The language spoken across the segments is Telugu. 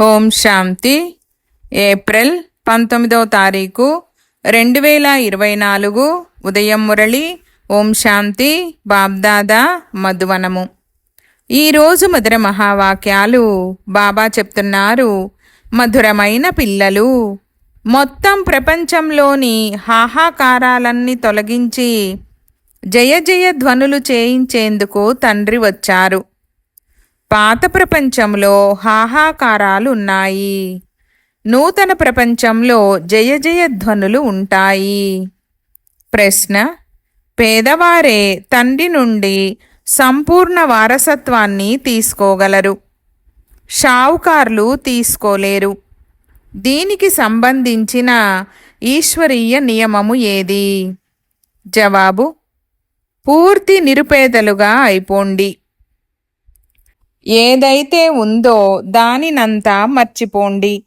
ఓం శాంతి. ఏప్రిల్ పంతొమ్మిదవ తారీఖు రెండు వేల ఇరవై నాలుగు ఉదయం మురళి ఓం శాంతి బాబ్దాదా మధువనము. ఈరోజు మధుర మహావాక్యాలు బాబా చెప్తున్నారు. మధురమైన పిల్లలు మొత్తం ప్రపంచంలోని హాహాకారాలన్నీ తొలగించి జయ జయ ధ్వనులు చేయించేందుకు తండ్రి వచ్చారు. పాత ప్రపంచంలో హాహాకారాలు ఉన్నాయి నూతన ప్రపంచంలో జయ జయ ధ్వనులు ఉంటాయి. ప్రశ్న పేదవారే తండ్రి నుండి సంపూర్ణ వారసత్వాన్ని తీసుకోగలరు. షావుకార్లు తీసుకోలేరు. దీనికి సంబంధించిన ఈశ్వరీయ నియమము ఏది? జవాబు పూర్తి నిరుపేదలుగా అయిపోండి. ఏదైతే ఉందో దానినంతా మర్చిపోండి.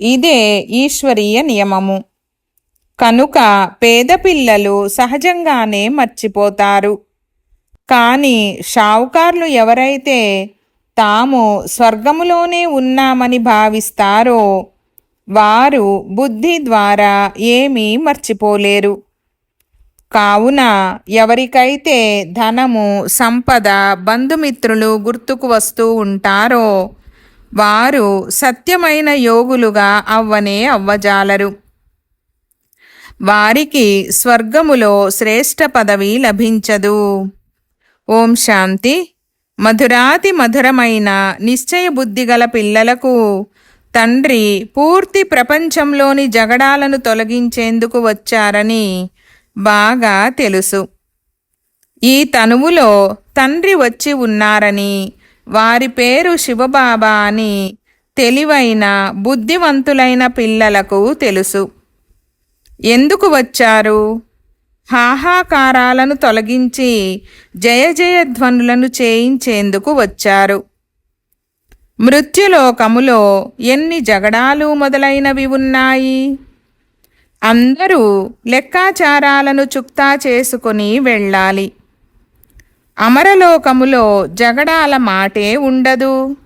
ఇదే ఈశ్వరీయ నియమము. కనుక పేద పిల్లలు సహజంగానే మర్చిపోతారు. కానీ షావుకార్లు ఎవరైతే తాము స్వర్గములోనే ఉన్నామని భావిస్తారో వారు బుద్ధి ద్వారా ఏమీ మర్చిపోలేరు. కావున ఎవరికైతే ధనము సంపద బంధుమిత్రులు గుర్తుకు వస్తూ ఉంటారో వారు సత్యమైన యోగులుగా అవ్వనే అవ్వజాలరు. వారికి స్వర్గములో శ్రేష్ఠ పదవి లభించదు. ఓం శాంతి. మధురాతి మధురమైన నిశ్చయ బుద్ధిగల పిల్లలకు తండ్రి పూర్తి ప్రపంచంలోని జగడాలను తొలగించేందుకు వచ్చారని బాగా తెలుసు. ఈ తనువులో తండ్రి వచ్చి ఉన్నారని వారి పేరు శివబాబా అని తెలివైన బుద్ధివంతులైన పిల్లలకు తెలుసు. ఎందుకు వచ్చారు? హాహాకారాలను తొలగించి జయ జయ ధ్వనులను చేయించేందుకు వచ్చారు. మృత్యులోకములో ఎన్ని జగడాలు మొదలైనవి ఉన్నాయి? అందరూ లెక్కాచారాలను చుక్తా చేసుకుని వెళ్ళాలి. అమరలోకములో జగడాల మాటే ఉండదు.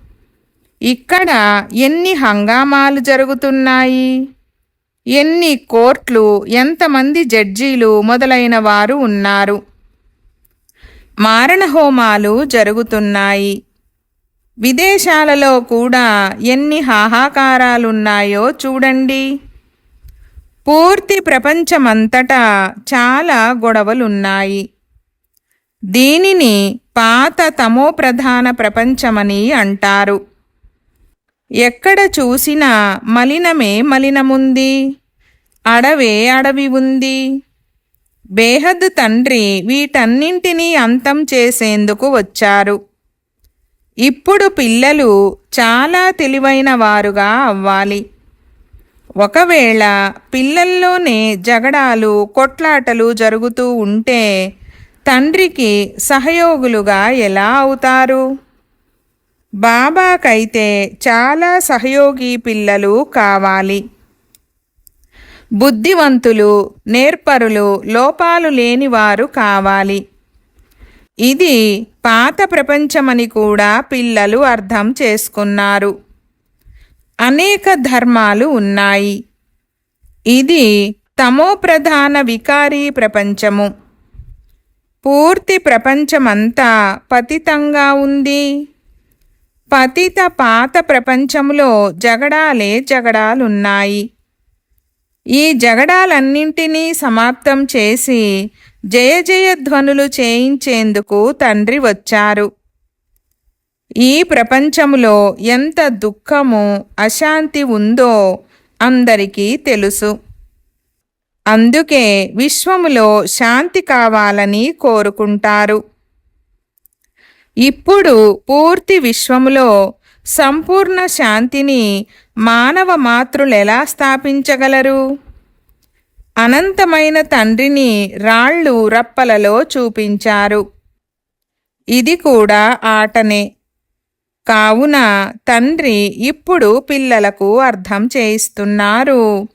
ఇక్కడ ఎన్ని హంగామాలు జరుగుతున్నాయి? ఎన్ని కోర్ట్లు ఎంతమంది జడ్జీలు మొదలైన వారు ఉన్నారు? మారణహోమాలు జరుగుతున్నాయి. విదేశాలలో కూడా ఎన్ని హాహాకారాలున్నాయో చూడండి. పూర్తి ప్రపంచమంతటా చాలా గొడవలున్నాయి. దీనిని పాత తమో ప్రధాన ప్రపంచమని అంటారు. ఎక్కడ చూసినా మలినమే మలినముంది. అడవే అడవి ఉంది. బేహద్ తండ్రి వీటన్నింటినీ అంతం చేసేందుకు వచ్చారు. ఇప్పుడు పిల్లలు చాలా తెలివైన వారుగా అవ్వాలి. ఒకవేళ పిల్లల్లోనే జగడాలు కొట్లాటలు జరుగుతూ ఉంటే తండ్రికి సహయోగులుగా ఎలా అవుతారు? బాబాకైతే చాలా సహయోగి పిల్లలు కావాలి. బుద్ధివంతులు నేర్పరులు లోపాలు లేనివారు కావాలి. ఇది పాత ప్రపంచమని కూడా పిల్లలు అర్థం చేసుకున్నారు. అనేక ధర్మాలు ఉన్నాయి. ఇది తమో ప్రధాన వికారీ ప్రపంచము. పూర్తి ప్రపంచమంతా పతితంగా ఉంది. పతిత పాత ప్రపంచంలో జగడాలే జగడాలున్నాయి. ఈ జగడాలన్నింటినీ సమాప్తం చేసి జయ జయ ధ్వనులు చేయించేందుకు తండ్రి వచ్చారు. ఈ ప్రపంచంలో ఎంత దుఃఖము అశాంతి ఉందో అందరికీ తెలుసు. అందుకే విశ్వములో శాంతి కావాలని కోరుకుంటారు. ఇప్పుడు పూర్తి విశ్వములో సంపూర్ణ శాంతిని మానవ మాతృలెలా స్థాపించగలరు? అనంతమైన తండ్రిని రాళ్ళు రప్పలలో చూపించారు. ఇది కూడా ఆటనే. కావున తండ్రి ఇప్పుడు పిల్లలకు అర్థం చేయిస్తున్నారు.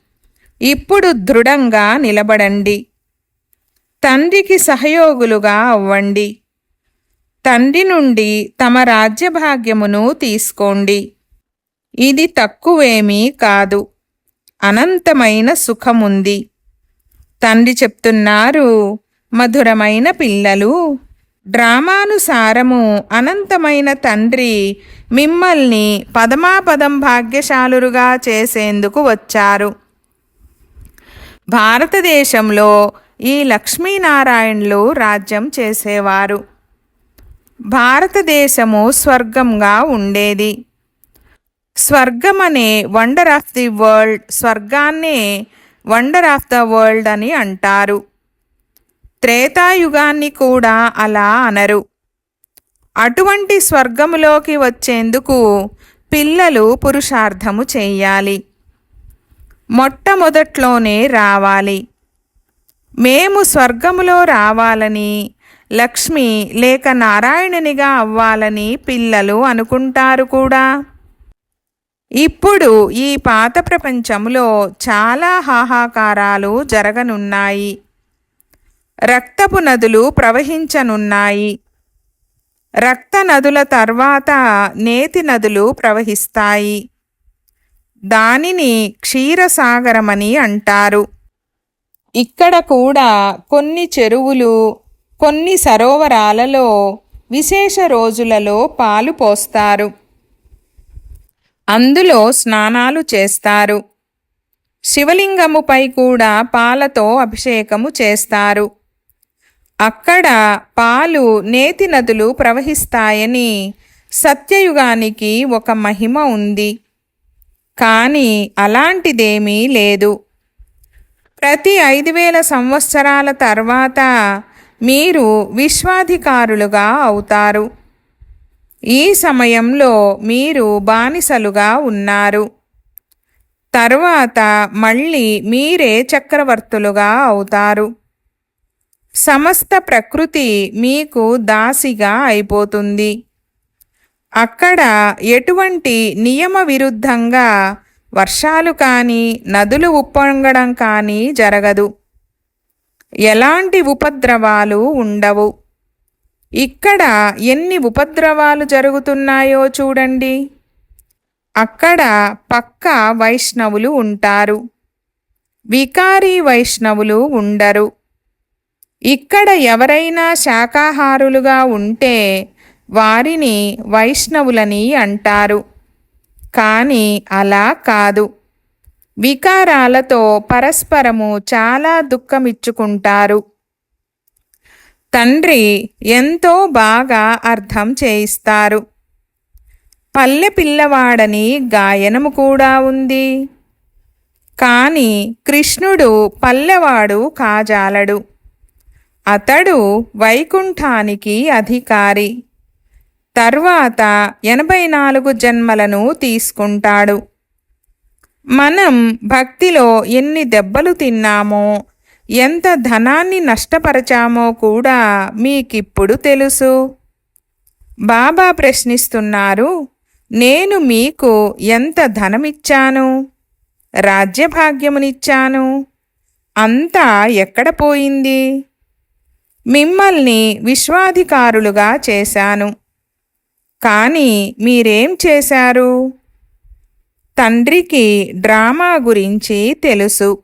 ఇప్పుడు దృఢంగా నిలబడండి. తండ్రికి సహయోగులుగా అవ్వండి. తండ్రి నుండి తమ రాజ్యభాగ్యమును తీసుకోండి. ఇది తక్కువేమీ కాదు. అనంతమైన సుఖముంది. తండ్రి చెప్తున్నారు మధురమైన పిల్లలు డ్రామానుసారము అనంతమైన తండ్రి మిమ్మల్ని పదమాపదం భాగ్యశాలురుగా చేసేందుకు వచ్చారు. భారతదేశంలో ఈ లక్ష్మీనారాయణులు రాజ్యం చేసేవారు. భారతదేశము స్వర్గంగా ఉండేది. స్వర్గం అనే వండర్ ఆఫ్ ది వరల్డ్ స్వర్గాన్నే వండర్ ఆఫ్ ద వరల్డ్ అని అంటారు. త్రేతాయుగాన్ని కూడా అలా అనరు. అటువంటి స్వర్గములోకి వచ్చేందుకు పిల్లలు పురుషార్థము చేయాలి. మొట్టమొదట్లోనే రావాలి. మేము స్వర్గములో రావాలని లక్ష్మి లేక నారాయణునిగా అవ్వాలని పిల్లలు అనుకుంటారు కూడా. ఇప్పుడు ఈ పాత ప్రపంచంలో చాలా హాహాకారాలు జరగనున్నాయి. రక్తపు నదులు ప్రవహించనున్నాయి. రక్త నదుల తర్వాత నేతి నదులు ప్రవహిస్తాయి. దానిని క్షీరసాగరమని అంటారు. ఇక్కడ కూడా కొన్ని చెరువులు కొన్ని సరోవరాలలో విశేష రోజులలో పాలు పోస్తారు. అందులో స్నానాలు చేస్తారు. శివలింగముపై కూడా పాలతో అభిషేకము చేస్తారు. అక్కడ పాలు నేతి నదులు ప్రవహిస్తాయని సత్యయుగానికి ఒక మహిమ ఉంది. కానీ అలాంటిదేమీ లేదు. ప్రతి ఐదు వేల సంవత్సరాల తర్వాత మీరు విశ్వాధికారులుగా అవుతారు. ఈ సమయంలో మీరు బానిసలుగా ఉన్నారు. తర్వాత మళ్ళీ మీరే చక్రవర్తులుగా అవుతారు. సమస్త ప్రకృతి మీకు దాసిగా అయిపోతుంది. అక్కడ ఎటువంటి నియమ విరుద్ధంగా వర్షాలు కానీ నదులు ఉప్పొంగడం కానీ జరగదు. ఎలాంటి ఉపద్రవాలు ఉండవు. ఇక్కడ ఎన్ని ఉపద్రవాలు జరుగుతున్నాయో చూడండి. అక్కడ పక్క వైష్ణవులు ఉంటారు. వికారీ వైష్ణవులు ఉండరు. ఇక్కడ ఎవరైనా శాకాహారులుగా ఉంటే వారిని వైష్ణవులని అంటారు. కానీ అలా కాదు. వికారాలతో పరస్పరము చాలా దుఃఖమిచ్చుకుంటారు. తండ్రి ఎంతో బాగా అర్థం చేయిస్తారు. పల్లె పిల్లవాడని గాయనము కూడా ఉంది. కానీ కృష్ణుడు పల్లెవాడు కాజాలడు. అతడు వైకుంఠానికి అధికారి. తర్వాత ఎనభై నాలుగు జన్మలను తీసుకుంటాడు. మనం భక్తిలో ఎన్ని దెబ్బలు తిన్నామో ఎంత ధనాన్ని నష్టపరచామో కూడా మీకిప్పుడు తెలుసు. బాబా ప్రశ్నిస్తున్నారు నేను మీకు ఎంత ధనమిచ్చాను? రాజ్యభాగ్యమునిచ్చాను? అంతా ఎక్కడ పోయింది? మిమ్మల్ని విశ్వాధికారులుగా చేశాను. కానీ మీరేం చేశారు? తండ్రికి డ్రామా గురించి తెలుసు.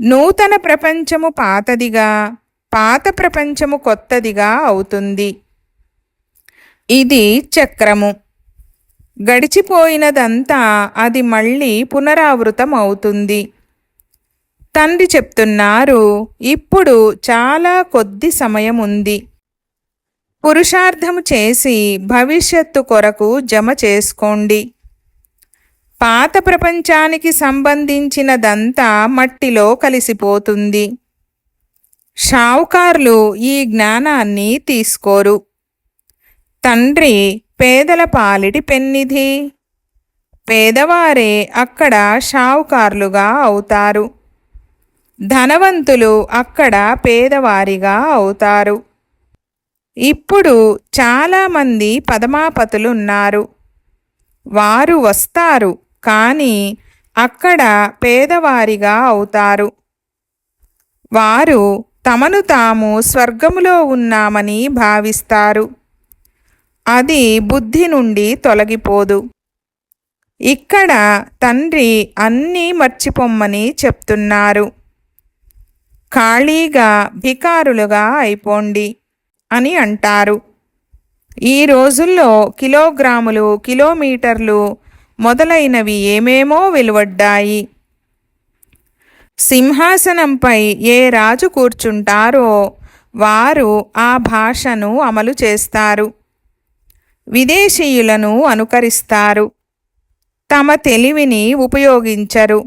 నూతన ప్రపంచము పాతదిగా పాత ప్రపంచము కొత్తదిగా అవుతుంది. ఇది చక్రము. గడిచిపోయినదంతా అది మళ్ళీ పునరావృతం అవుతుంది తండ్రి చెప్తున్నారు ఇప్పుడు చాలా కొద్ది సమయం ఉంది పురుషార్థము చేసి భవిష్యత్తు కొరకు జమ చేసుకోండి. పాత ప్రపంచానికి సంబంధించినదంతా మట్టిలో కలిసిపోతుంది. షావుకార్లు ఈ జ్ఞానాన్ని తీసుకోరు. తండ్రి పేదల పాలిటి పెన్నిధి. పేదవారే అక్కడ షావుకార్లుగా అవుతారు. ధనవంతులు అక్కడ పేదవారిగా అవుతారు. ఇప్పుడు చాలామంది పదమాపతులున్నారు. వారు వస్తారు కానీ అక్కడ పేదవారిగా అవుతారు. వారు తమను తాము స్వర్గములో ఉన్నామని భావిస్తారు. అది బుద్ధి నుండి తొలగిపోదు. ఇక్కడ తండ్రి అన్నీ మర్చిపోమ్మని చెప్తున్నారు. ఖాళీగా భికారులుగా అయిపోండి అని అంటారు. ఈ రోజుల్లో కిలోగ్రాములు కిలోమీటర్లు మొదలైనవి ఏమేమో వెలువడ్డాయి. సింహాసనంపై ఏ రాజు కూర్చుంటారో వారు ఆ భాషను అమలు చేస్తారు. విదేశీయులను అనుకరిస్తారు. తమ తెలివిని ఉపయోగించరు.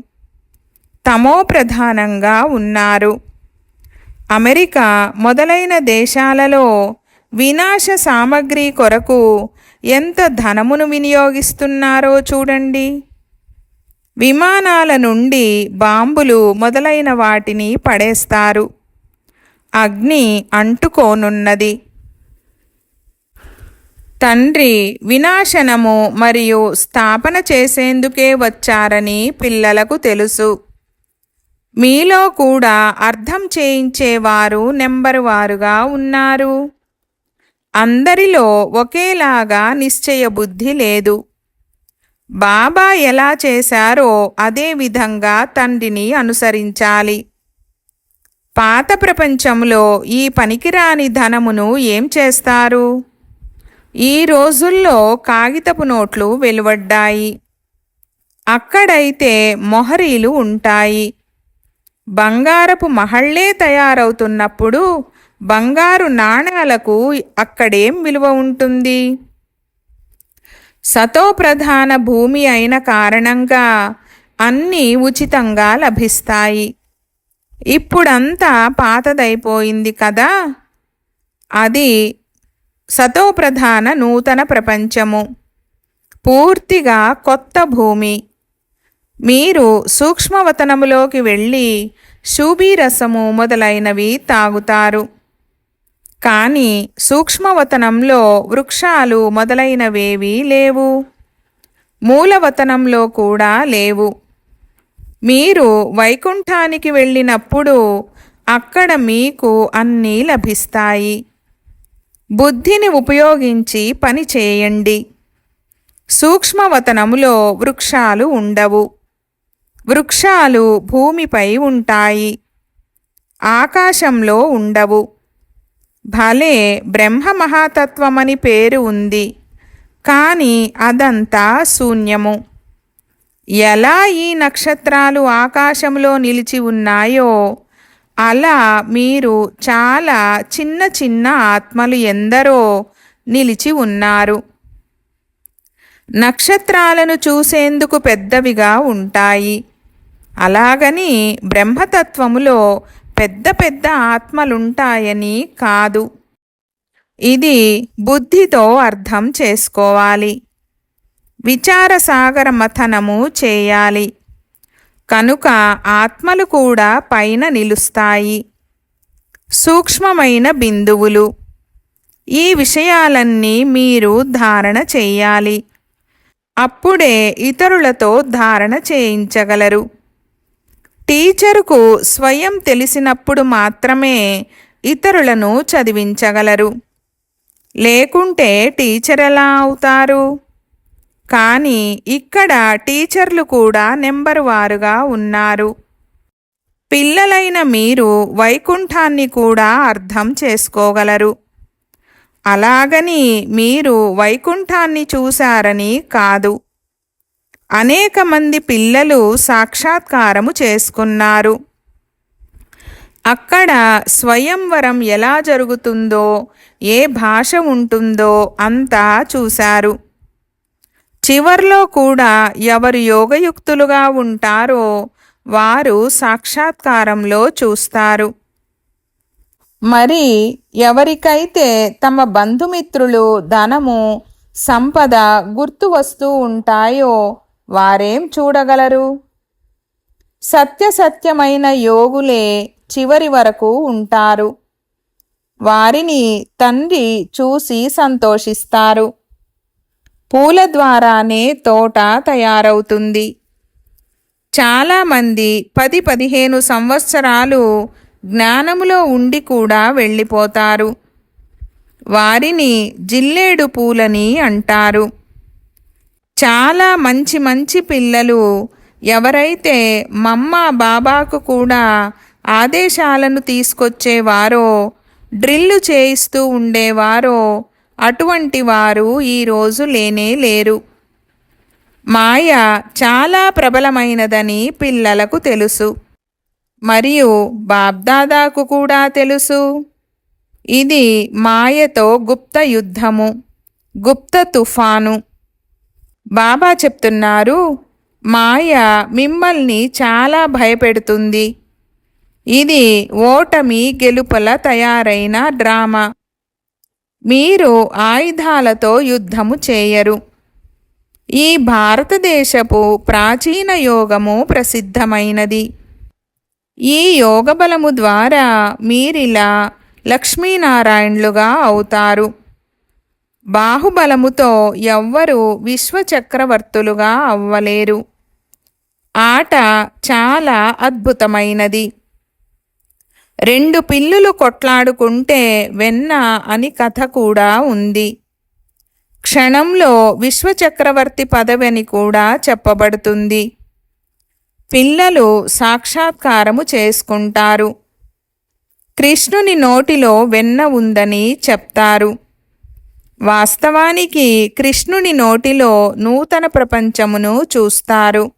తమో ప్రధానంగా ఉన్నారు. అమెరికా మొదలైన దేశాలలో వినాశ సామగ్రి కొరకు ఎంత ధనమును వినియోగిస్తున్నారో చూడండి. విమానాల నుండి బాంబులు మొదలైన వాటిని పడేస్తారు. అగ్ని అంటుకోనున్నది. తండ్రి వినాశనము మరియు స్థాపన చేసేందుకే వచ్చారని పిల్లలకు తెలుసు. మీలో కూడా అర్థం చేయించేవారు నెంబరు వారుగా ఉన్నారు. అందరిలో ఒకేలాగా నిశ్చయ బుద్ధి లేదు. బాబా ఎలా చేశారో అదే విధంగా తండ్రిని అనుసరించాలి. పాత ప్రపంచంలో ఈ పనికిరాని ధనమును ఏం చేస్తారు? ఈ రోజుల్లో కాగితపు నోట్లు వెలువడ్డాయి. అక్కడైతే మొహరీలు ఉంటాయి. బంగారపు మహళ్ళే తయారవుతున్నప్పుడు బంగారు నాణేలకు అక్కడేం విలువ ఉంటుంది? సతోప్రధాన భూమి అయిన కారణంగా అన్నీ ఉచితంగా లభిస్తాయి. ఇప్పుడంతా పాతదైపోయింది కదా? అది సతోప్రధాన నూతన ప్రపంచము. పూర్తిగా కొత్త భూమి. మీరు సూక్ష్మవతనములోకి వెళ్ళి రసము మొదలైనవి తాగుతారు. కానీ సూక్ష్మవతనంలో వృక్షాలు మొదలైనవేవీ లేవు. మూలవతనంలో కూడా లేవు. మీరు వైకుంఠానికి వెళ్ళినప్పుడు అక్కడ మీకు అన్నీ లభిస్తాయి. బుద్ధిని ఉపయోగించి పని చేయండి. సూక్ష్మవతనములో వృక్షాలు ఉండవు. వృక్షాలు భూమిపై ఉంటాయి. ఆకాశంలో ఉండవు. భలే బ్రహ్మ మహాతత్వమని పేరు ఉంది. కానీ అదంతా శూన్యము. ఎలా ఈ నక్షత్రాలు ఆకాశంలో నిలిచి ఉన్నాయో అలా మీరు చాలా చిన్న చిన్న ఆత్మలు ఎందరో నిలిచి ఉన్నారు. నక్షత్రాలను చూసేందుకు పెద్దవిగా ఉంటాయి. అలాగని బ్రహ్మతత్వములో పెద్ద పెద్ద ఆత్మలుంటాయని కాదు. ఇది బుద్ధితో అర్థం చేసుకోవాలి. విచారసాగర మథనము చేయాలి. కనుక ఆత్మలు కూడా పైన నిలుస్తాయి. సూక్ష్మమైన బిందువులు. ఈ విషయాలన్నీ మీరు ధారణ చేయాలి. అప్పుడే ఇతరులతో ధారణ చేయించగలరు. టీచరుకు స్వయం తెలిసినప్పుడు మాత్రమే ఇతరులను చదివించగలరు. లేకుంటే టీచర్ ఎలా అవుతారు? కానీ ఇక్కడ టీచర్లు కూడా నెంబరు వారుగా ఉన్నారు. పిల్లలైన మీరు వైకుంఠాన్ని కూడా అర్థం చేసుకోగలరు. అలాగని మీరు వైకుంఠాన్ని చూశారని కాదు. అనేక మంది పిల్లలు సాక్షాత్కారము చేసుకున్నారు. అక్కడ స్వయంవరం ఎలా జరుగుతుందో ఏ భాష ఉంటుందో అంతా చూశారు. చివర్లో కూడా ఎవరు యోగయుక్తులుగా ఉంటారో వారు సాక్షాత్కారంలో చూస్తారు. మరి ఎవరికైతే తమ బంధుమిత్రులు ధనము సంపద గుర్తు వస్తూ ఉంటాయో వారేం చూడగలరు? సత్యసత్యమైన యోగులే చివరి వరకు ఉంటారు. వారిని తండ్రి చూసి సంతోషిస్తారు. పూల ద్వారానే తోట తయారవుతుంది. చాలామంది పది పదిహేను సంవత్సరాలు జ్ఞానములో ఉండి కూడా వెళ్ళిపోతారు. వారిని జిల్లేడు పూలని అంటారు. చాలా మంచి మంచి పిల్లలు. ఎవరైతే మమ్మ బాబాకు కూడా ఆదేశాలను తీసుకొచ్చేవారో డ్రిల్లు చేయిస్తూ ఉండేవారో అటువంటి వారు ఈరోజు లేనే లేరు. మాయ చాలా ప్రబలమైనదని పిల్లలకు తెలుసు. మరియు బాబ్దాదాకు కూడా తెలుసు. ఇది మాయతో గుప్త యుద్ధము గుప్త తుఫాను. బాబా చెప్తున్నారు మాయ మిమ్మల్ని చాలా భయపెడుతుంది. ఇది ఓటమి గెలుపల తయారైన డ్రామా. మీరు ఆయుధాలతో యుద్ధము చేయరు. ఈ భారతదేశపు ప్రాచీన యోగము ప్రసిద్ధమైనది. ఈ యోగబలము ద్వారా మీరిలా లక్ష్మీనారాయణులుగా అవుతారు. బాహుబలముతో ఎవ్వరూ విశ్వచక్రవర్తులుగా అవ్వలేరు. ఆట చాలా అద్భుతమైనది. రెండు పిల్లులు కొట్లాడుకుంటే వెన్న అని కథ కూడా ఉంది. క్షణంలో విశ్వచక్రవర్తి పదవి అని కూడా చెప్పబడుతుంది. పిల్లలు సాక్షాత్కారము చేసుకుంటారు. కృష్ణుని నోటిలో వెన్న ఉందని చెప్తారు. వాస్తవానికి కృష్ణుని నోటిలో నూతన ప్రపంచమును చూస్తారు.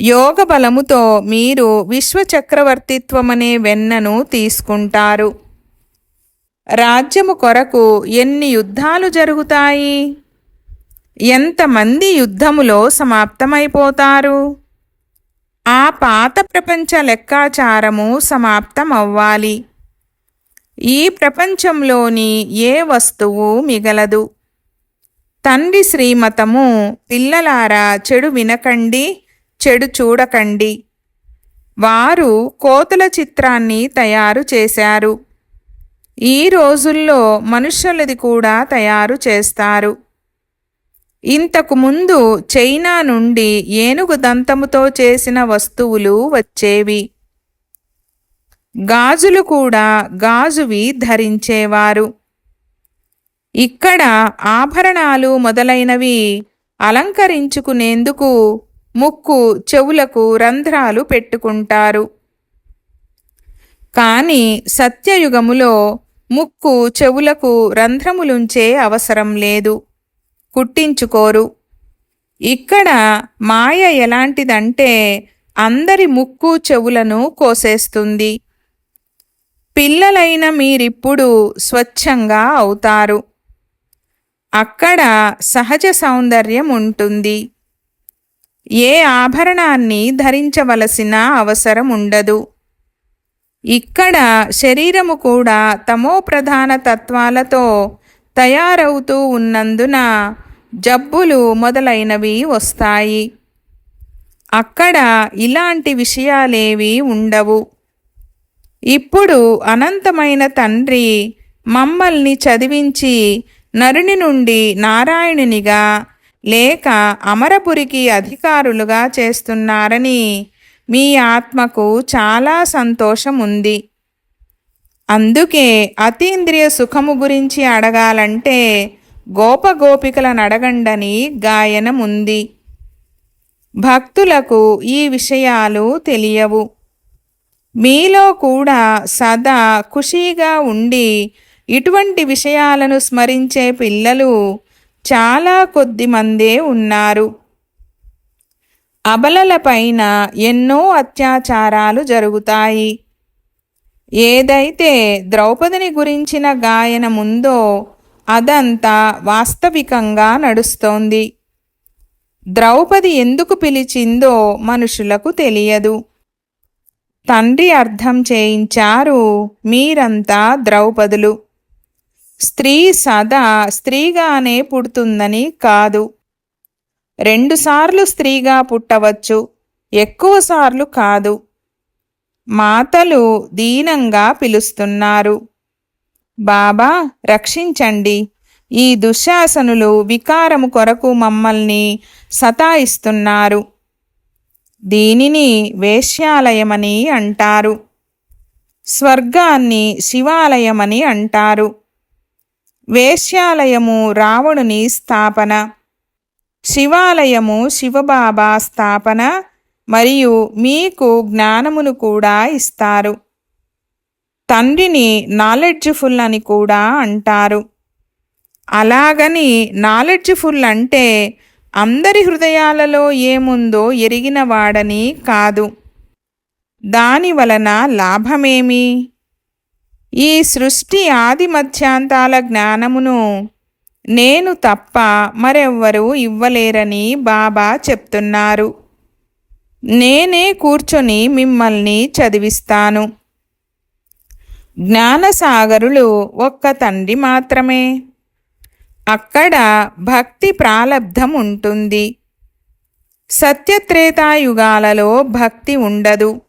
యోగ బలముతో మీరు విశ్వచక్రవర్తిత్వమనే వెన్నను తీసుకుంటారు. రాజ్యము కొరకు ఎన్ని యుద్ధాలు జరుగుతాయి? ఎంతమంది యుద్ధములో సమాప్తమైపోతారు? ఆ పాత ప్రపంచ లెక్కాచారము సమాప్తమవ్వాలి. ఈ ప్రపంచంలోని ఏ వస్తువు మిగలదు? తండ్రి శ్రీమతము పిల్లలారా చెడు వినకండి చెడు చూడకండి. వారు కోతుల చిత్రాన్ని తయారు చేశారు. ఈ రోజుల్లో మనుషులది కూడా తయారు చేస్తారు. ఇంతకు ముందు చైనా నుండి ఏనుగు దంతముతో చేసిన వస్తువులు వచ్చేవి. గాజులు కూడా గాజువి ధరించేవారు. ఇక్కడ ఆభరణాలు మొదలైనవి అలంకరించుకునేందుకు ముక్కు చెవులకు రంధ్రాలు పెట్టుకుంటారు. కానీ సత్యయుగములో ముక్కు చెవులకు రంధ్రములుంచే అవసరం లేదు. కుట్టించుకోరు ఇక్కడ మాయ ఎలాంటిదంటే అందరి ముక్కు చెవులను కోసేస్తుంది. పిల్లలైన మీరిప్పుడు స్వచ్ఛంగా అవుతారు. అక్కడ సహజ సౌందర్యం ఉంటుంది. ఏ ఆభరణాన్ని ధరించవలసిన అవసరం ఉండదు. ఇక్కడ శరీరము కూడా తమో ప్రధాన తత్వాలతో తయారవుతూ ఉన్నందున జబ్బులు మొదలైనవి వస్తాయి. అక్కడ ఇలాంటి విషయాలేవి ఉండవు. ఇప్పుడు అనంతమైన తండ్రి మమ్మల్ని చదివించి నరుని నుండి నారాయణునిగా లేక అమరపురికి అధికారులుగా చేస్తున్నారని మీ ఆత్మకు చాలా సంతోషం ఉంది అందుకే అతీంద్రియ సుఖము గురించి అడగాలంటే గోపగోపికలను అడగండని గాయనముంది. భక్తులకు ఈ విషయాలు తెలియవు. మీలో కూడా సదా ఖుషీగా ఉండి ఇటువంటి విషయాలను స్మరించే పిల్లలు చాలా కొద్ది మందే ఉన్నారు. అబలలపైన ఎన్నో అత్యాచారాలు జరుగుతాయి. ఏదైతే ద్రౌపదిని గురించిన గాయనముందో అదంతా వాస్తవికంగా నడుస్తోంది. ద్రౌపది ఎందుకు పిలిచిందో మనుషులకు తెలియదు. తండ్రి అర్థం చేయించారు మీరంతా ద్రౌపదులు. స్త్రీ సదా స్త్రీగానే పుడుతుందని కాదు. రెండుసార్లు స్త్రీగా పుట్టవచ్చు ఎక్కువసార్లు కాదు. మాతలు దీనంగా పిలుస్తున్నారు. బాబా రక్షించండి. ఈ దుశ్శాసనులు వికారము కొరకు మమ్మల్ని సతాయిస్తున్నారు. దీనిని వేశ్యాలయమని అంటారు. స్వర్గాన్ని శివాలయమని అంటారు. వేశ్యాలయము రావణుని స్థాపన శివాలయము శివబాబా స్థాపన మరియు మీకు జ్ఞానమును కూడా ఇస్తారు. తండ్రిని నాలెడ్జ్ఫుల్ అని కూడా అంటారు. అలాగని నాలెడ్జ్ఫుల్ అంటే అందరి హృదయాలలో ఏముందో ఎరిగిన వాడని కాదు. దాని వలన లాభమేమి? ఈ సృష్టి ఆది మధ్యాంతాల జ్ఞానమును నేను తప్ప మరెవ్వరూ ఇవ్వలేరని బాబా చెప్తున్నారు. నేనే కూర్చొని మిమ్మల్ని చదివిస్తాను. జ్ఞానసాగరులు ఒక్క తండ్రి మాత్రమే. అక్కడ భక్తి ప్రాలబ్ధం ఉంటుంది. సత్యత్రేతాయుగాలలో భక్తి ఉండదు.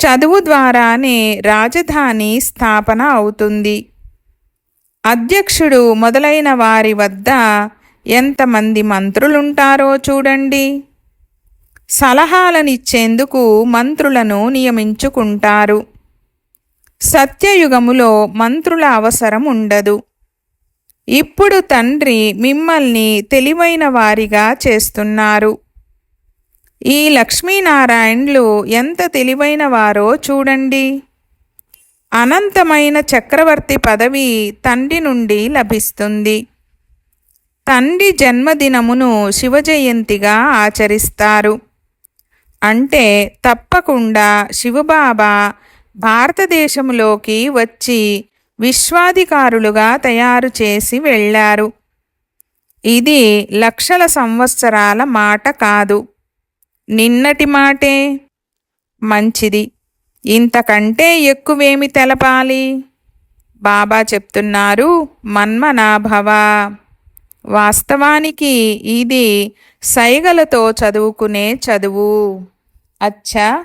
చదువు ద్వారానే రాజధాని స్థాపన అవుతుంది. అధ్యక్షుడు మొదలైన వారి వద్ద ఎంతమంది మంత్రులుంటారో చూడండి. సలహాలనిచ్చేందుకు మంత్రులను నియమించుకుంటారు. సత్యయుగములో మంత్రుల అవసరం ఉండదు. ఇప్పుడు తండ్రి మిమ్మల్ని తెలివైన వారిగా చేస్తున్నారు. ఈ లక్ష్మీనారాయణులు ఎంత తెలివైన వారో చూడండి. అనంతమైన చక్రవర్తి పదవి తండ్రి నుండి లభిస్తుంది. తండ్రి జన్మదినమును శివజయంతిగా ఆచరిస్తారు. అంటే తప్పకుండా శివబాబా భారతదేశంలోకి వచ్చి విశ్వాధికారులుగా తయారు చేసి వెళ్ళారు. ఇది లక్షల సంవత్సరాల మాట కాదు. నిన్నటి మాటే మంచిది. ఇంతకంటే ఎక్కువేమి తెలపాలి? బాబా చెప్తున్నారు మన్మనాభవ. వాస్తవానికి ఇది సైగలతో చదువుకునే చదువు. అచ్చా!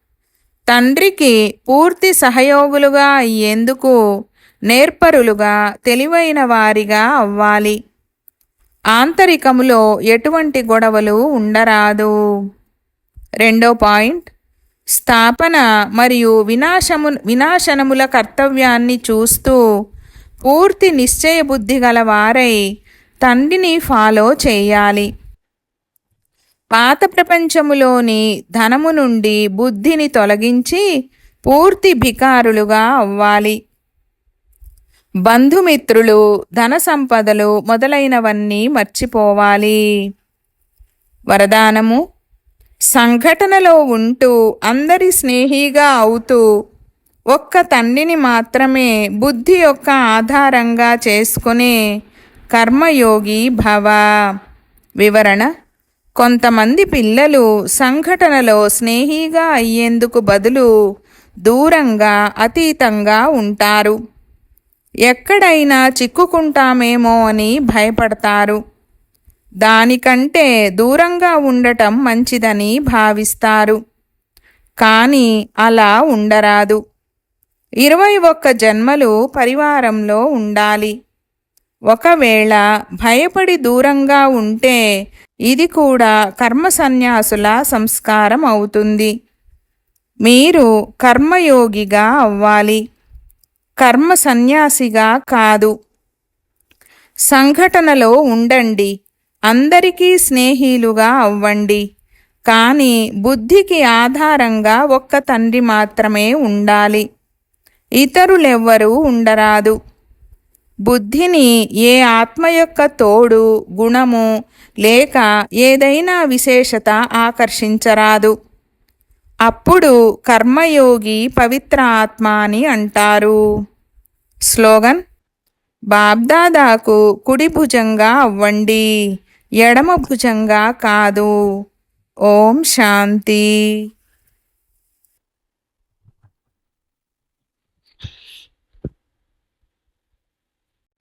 తండ్రికి పూర్తి సహయోగులుగా అయ్యేందుకు నేర్పరులుగా తెలివైన వారిగా అవ్వాలి. ఆంతరికములో ఎటువంటి గొడవలు ఉండరాదు. రెండో పాయింట్. స్థాపన మరియు వినాశము వినాశనముల కర్తవ్యాన్ని చూస్తూ పూర్తి నిశ్చయ బుద్ధి గల వారై తండ్రిని ఫాలో చేయాలి. పాత ప్రపంచములోని ధనము నుండి బుద్ధిని తొలగించి పూర్తి భికారులుగా అవ్వాలి. బంధుమిత్రులు ధన సంపదలు మొదలైనవన్నీ మర్చిపోవాలి. వరదానము సంఘటనలో ఉంటూ అందరి స్నేహిగా అవుతూ ఒక్క తండ్రిని మాత్రమే బుద్ధి యొక్క ఆధారంగా చేసుకునే కర్మయోగి భవ. వివరణ కొంతమంది పిల్లలు సంఘటనలో స్నేహిగా అయ్యేందుకు బదులు దూరంగా అతీతంగా ఉంటారు. ఎక్కడైనా చిక్కుకుంటామేమో అని భయపడతారు. దానికంటే దూరంగా ఉండటం మంచిదని భావిస్తారు. కానీ అలా ఉండరాదు. ఇరవై ఒక్క జన్మలు పరివారంలో ఉండాలి. ఒకవేళ భయపడి దూరంగా ఉంటే ఇది కూడా కర్మ సన్యాసుల సంస్కారం అవుతుంది. మీరు కర్మయోగిగా అవ్వాలి. కర్మ సన్యాసిగా కాదు. సంఘటనలో ఉండండి. అందరికీ స్నేహిలుగా అవ్వండి. కానీ బుద్ధికి ఆధారంగా ఒక్క తండ్రి మాత్రమే ఉండాలి. ఇతరులెవ్వరూ ఉండరాదు. బుద్ధిని ఏ ఆత్మ యొక్క తోడు గుణము లేక ఏదైనా విశేషత ఆకర్షించరాదు. అప్పుడు కర్మయోగి పవిత్ర ఆత్మ అని అంటారు. స్లోగన్ బాబ్దాదాకు కుడి భుజంగా అవ్వండి ఎడమ భుజంగా కాదు. ఓం శాంతి.